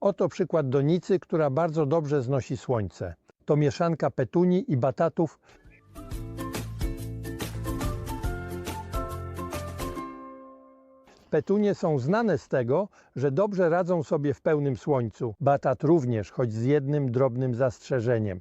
Oto przykład donicy, która bardzo dobrze znosi słońce. To mieszanka petunii i batatów. Petunie są znane z tego, że dobrze radzą sobie w pełnym słońcu. Batat również, choć z jednym drobnym zastrzeżeniem.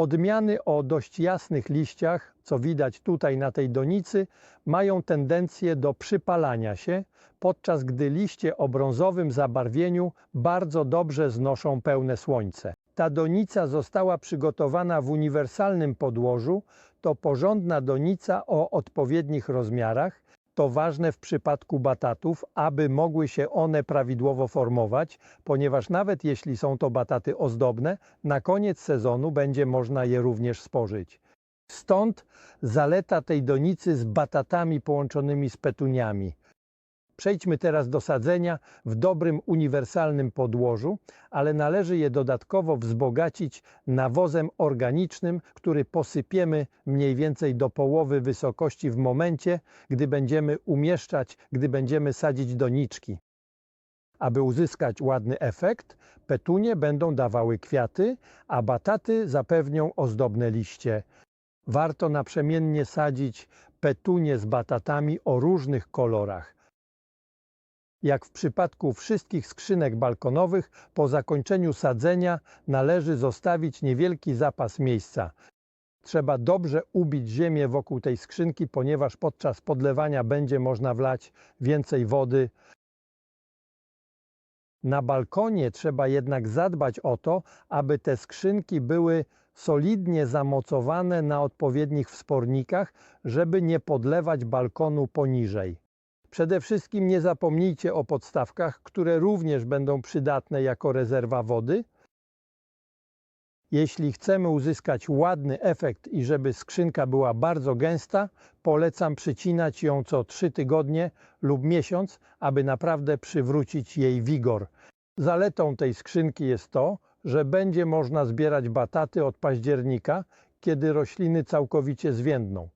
Odmiany o dość jasnych liściach, co widać tutaj na tej donicy, mają tendencję do przypalania się, podczas gdy liście o brązowym zabarwieniu bardzo dobrze znoszą pełne słońce. Ta donica została przygotowana w uniwersalnym podłożu. To porządna donica o odpowiednich rozmiarach. To ważne w przypadku batatów, aby mogły się one prawidłowo formować, ponieważ nawet jeśli są to bataty ozdobne, na koniec sezonu będzie można je również spożyć. Stąd zaleta tej donicy z batatami połączonymi z petuniami. Przejdźmy teraz do sadzenia w dobrym uniwersalnym podłożu, ale należy je dodatkowo wzbogacić nawozem organicznym, który posypiemy mniej więcej do połowy wysokości w momencie, gdy będziemy umieszczać, gdy będziemy sadzić doniczki. Aby uzyskać ładny efekt, petunie będą dawały kwiaty, a bataty zapewnią ozdobne liście. Warto naprzemiennie sadzić petunie z batatami o różnych kolorach. Jak w przypadku wszystkich skrzynek balkonowych, po zakończeniu sadzenia należy zostawić niewielki zapas miejsca. Trzeba dobrze ubić ziemię wokół tej skrzynki, ponieważ podczas podlewania będzie można wlać więcej wody. Na balkonie trzeba jednak zadbać o to, aby te skrzynki były solidnie zamocowane na odpowiednich wspornikach, żeby nie podlewać balkonu poniżej. Przede wszystkim nie zapomnijcie o podstawkach, które również będą przydatne jako rezerwa wody. Jeśli chcemy uzyskać ładny efekt i żeby skrzynka była bardzo gęsta, polecam przycinać ją co 3 tygodnie lub miesiąc, aby naprawdę przywrócić jej wigor. Zaletą tej skrzynki jest to, że będzie można zbierać bataty od października, kiedy rośliny całkowicie zwiędną.